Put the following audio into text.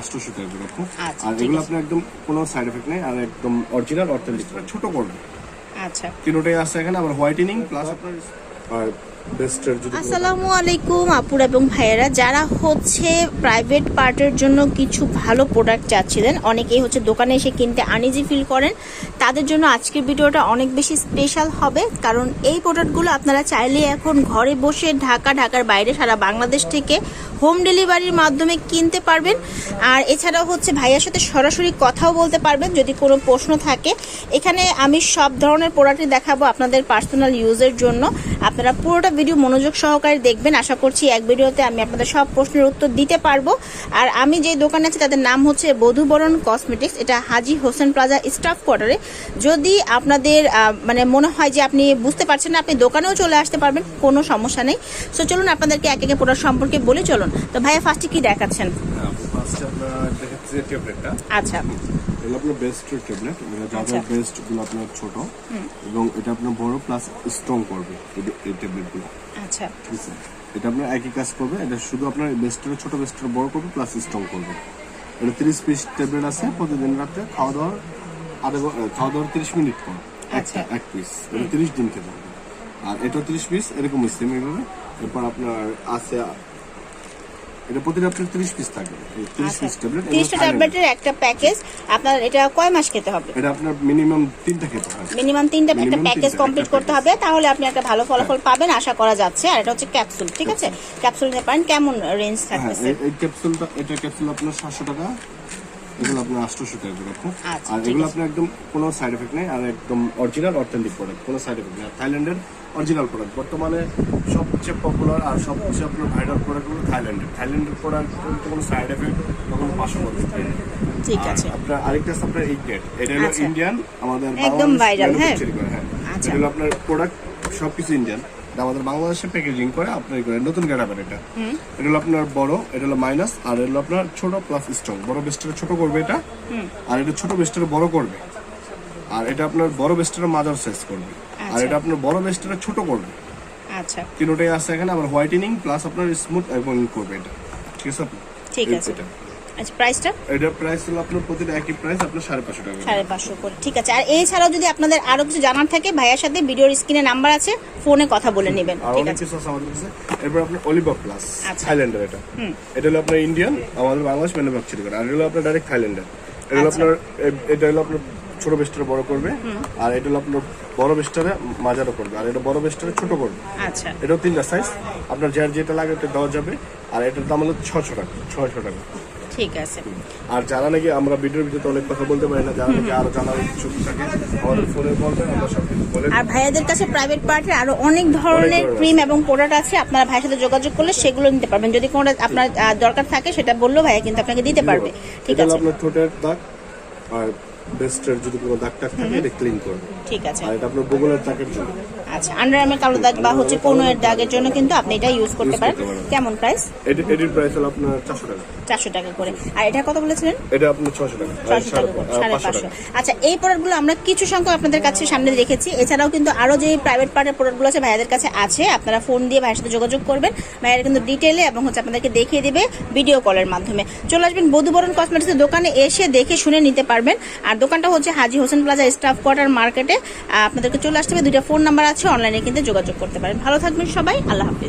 আটশোশো টাকা আচ্ছা, আর এগুলো। আপনার একদম কোনো সাইড এফেক্ট নেই আর একদম অরিজিনাল অথেন্টিক ছোট করবে। আচ্ছা। তিনোটাই আছে এখানে আবার হোয়াইটেনিং প্লাস আপনার আসসালামু আলাইকুম আপুরা এবং ভাইয়েরা, যারা হচ্ছে প্রাইভেট পার্টের জন্য কিছু ভালো প্রোডাক্ট চাচ্ছিলেন, অনেকেই হচ্ছে দোকানে এসে কিনতে আনিজি ফিল করেন। তাদের জন্য আজকের ভিডিওটা অনেক বেশি স্পেশাল হবে, কারণ এই প্রোডাক্টগুলো আপনারা চাইলে এখন ঘরে বসে ঢাকা, ঢাকার বাইরে সারা বাংলাদেশ থেকে হোম ডেলিভারির মাধ্যমে কিনতে পারবেন। আর এছাড়াও হচ্ছে ভাইয়ার সাথে সরাসরি কথাও বলতে পারবেন, যদি কোনো প্রশ্ন থাকে। এখানে আমি সব ধরনের প্রোডাক্টই দেখাবো আপনাদের পার্সোনাল ইউজের জন্য। আপনারা পুরোটা ভিডিও মনোযোগ সহকারে দেখবেন। আশা করছি এক ভিডিওতে আমি আপনাদের সব প্রশ্নের উত্তর দিতে পারব। আর আমি যে দোকানে আছি, তাদের নাম হচ্ছে বধুবরণ কসমেটিক্স। এটা হাজি হোসেন প্লাজা স্টাফ কোয়ার্টারে। যদি আপনাদের মানে মনে হয় যে আপনি বুঝতে পারছেন না, আপনি দোকানেও চলে আসতে পারবেন, কোনো সমস্যা নেই। সো চলুন আপনাদেরকে এক একে প্রোডাক্ট সম্পর্কে বলে চলুন। তো ভাইয়া ফার্স্টে কি দেখাচ্ছেন? আপনার দেখাচ্ছি যে ট্যাবলেটটা আচ্ছা। এগুলো আপনার বেস্ট ট্যাবলেট আচ্ছা। যাদের বেস্টগুলো আপনার ছোট। এবং এটা আপনার বড় প্লাস স্ট্রং করবে এই- এই আচ্ছা। ঠিক আছে? এটা আপনার একই কাজ করবে। এটা শুধু আপনার বেস্টের ছোট বেস্টের বড় করবে প্লাস স্ট্রং করবে। এটা তিরিশ পিস ট্যাবলেট আছে প্রতিদিন রাত্রে খাওয়া দাওয়ার আধা খাওয়া দাওয়ার তিরিশ মিনিট পর। আচ্ছা। এক পিস এটা তিরিশ দিন খেতে হবে। আর এটা তিরিশ পিস এরকম সেম এইভাবে। এরপর আপনার আছে এটা প্রতিটা আপনার তিরিশ পিস থাকে তিরিশ পিস ট্যাবলেট আচ্ছা। তিরিশটা ট্যাবলেটের একটা প্যাকেজ আপনার এটা কয় মাস খেতে হবে? এটা আপনার মিনিমাম তিনটা খেতে হবে মিনিমাম তিনটা একটা প্যাকেজ কমপ্লিট করতে হবে তাহলে আপনি একটা ভালো ফলাফল পাবেন আশা করা যাচ্ছে। আর এটা হচ্ছে ক্যাপসুল ঠিক আছে? ক্যাপসুল নিতে পারেন কেমন রেঞ্জ থাকবে এই- ক্যাপসুলটা এটা ক্যাপসুল আপনার সাতশো টাকা। এগুলো আপনার আটশোশো টাকা করে আচ্ছা, আর এগুলো আপনার একদম কোনো সাইড এফেক্ট নেই আর একদম অরিজিনাল অথেন্টিক প্রোডাক্ট কোনো সাইড এফেক্ট নেই। আর থাইল্যান্ডের অরিজিনাল প্রোডাক্ট বর্তমানে সবচেয়ে পপুলার আর সবচেয়ে আপনার ভাইরাল প্রোডাক্টগুলো থাইল্যান্ডের থাইল্যান্ডের প্রোডাক্ট কোনো সাইড এফেক্ট বা কোনো পার্শ্ব ঠিক আছে। আপনার আরেকটা আছে আপনার ইগনেট এটা হলো আচ্ছা। ইন্ডিয়ান আমাদের একদম viral, হ্যাঁ। হ্যাঁ। আচ্ছা। এটা হলো আপনার প্রোডাক্ট সবকিছু ইন্ডিয়ান এটা আমাদের বাংলাদেশে প্যাকেজিং করে আপনার করে নতুন গ্যারাবের এটা। এটা হলো আপনার বড় এটা হলো মাইনাস আর এটা হলো আপনার ছোট প্লাস স্ট্রং বড় বেস্টারে ছোট করবে এটা আর এটা ছোট বেস্টারে বড় করবে। আর এটা আপনার বড় বেস্টারে মাদার সাইজ করবে। আর আচ্ছা। এটা আপনার বড় বেস্টারে ছোট করবে। আচ্ছা। তিনোটাই আছে এখানে আবার হোয়াইটেনিং প্লাস আপনার স্মুথ এবং করবে এটা। ঠিক আছে ঠিক আছে। আচ্ছা প্রাইসটা এটার প্রাইস হলো আপনার প্রতিটা একই প্রাইস আপনার সাড়ে পাঁচশো টাকা সাড়ে পাঁচশো করে ঠিক আছে। আর এছাড়াও যদি আপনাদের আরও কিছু জানার থাকে ভাইয়ার সাথে ভিডিওর স্ক্রিনে নাম্বার আছে ফোনে কথা বলে নেবেন আর ঠিক আছে। আছে আমাদের কাছে। এরপর আপনার অলিভা প্লাস। থাইল্যান্ডের এটা। এটা হলো আপনার ইন্ডিয়ান আমাদের বাংলাদেশ ম্যানুফ্যাকচারিং করে। আর এটা হলো আপনার ডাইরেক্ট থাইল্যান্ডের এটা হলো আচ্ছা। আপনার এটা হলো আপনার ছোট বেস্টারে বড় করবে। আর এটা হলো আপনার বড় বেস্টারে মাজারও করবে। আর এটা বড় বেস্টারে ছোট করবে। আচ্ছা। এটাও তিনটা সাইজ আপনার যার যেটা লাগে ওটা দেওয়া যাবে। আর এটার দাম হলো ছশো টাকা ছয়শো টাকা। ঠিক আছে। আর যারা নাকি আমরা ভিডিওর ভিতরে অনেক কথা বলতে পারি না যারা নাকি আরও জানার ইচ্ছুক থাকে আমাদের ফোনে বলবেন আমরা সব কিছু বলে আর ভাইয়াদের কাছে প্রাইভেট পার্টের আরও অনেক ধরনের ধরনের ক্রিম এবং প্রোডাক্ট আছে আপনারা ভাইয়ের সাথে যোগাযোগ করলে সেগুলো নিতে পারবেন। যদি কোনো আপনার দরকার থাকে সেটা বলল ভাইয়া কিন্তু আপনাকে দিতে পারবে। ঠিক আছে। আপনার ঠোঁটের দাগ আর বেস্টের যদি কোনো দাগ টাগ থাকে এটা ক্লিন করবে ঠিক আছে। আর এটা আপনার বগলের দাগের জন্য। আচ্ছা আন্ডারআর্মের কালো দাগ বা হচ্ছে কোনোয়ের দাগের জন্য কিন্তু আপনি এটা ইউজ করতে পারেন। কেমন প্রাইস এটি এটির প্রাইস হলো আপনার চারশো টাকা। চারশো টাকা করে। আর এটা কত বলেছিলেন? এটা আপনার ছশো টাকা। আর ছশো টাকা সাড়ে করে পা- সাড়ে পাঁচশো পাঁচশো। টাকা। আচ্ছা এই প্রোডাক্টগুলো আমরা কিছু সংখ্যক আপনাদের কাছে সামনে রেখেছি। এছাড়াও কিন্তু আরও যে প্রাইভেট পার্টের প্রোডাক্টগুলো আছে ভাইয়াদের কাছে আছে আপনারা ফোন দিয়ে ভাইয়ের সাথে যোগাযোগ করবেন। ভাইয়ারা কিন্তু ডিটেলে এবং হচ্ছে আপনাদেরকে দেখিয়ে দিবে ভিডিও কলের মাধ্যমে। চলে আসবেন বধুবরণ কসমেটিক্সের দোকানে এসে দেখে শুনে নিতে পারবেন। আর দোকানটা হচ্ছে Haji Hossain plaza staff quarter মার্কেটে আপনাদেরকে চলে আসতে হবে। দুইটা ফোন নাম্বার আছে অনলাইনে কিন্তু যোগাযোগ করতে পারেন। ভালো থাকবেন সবাই আল্লাহ হাফিজ।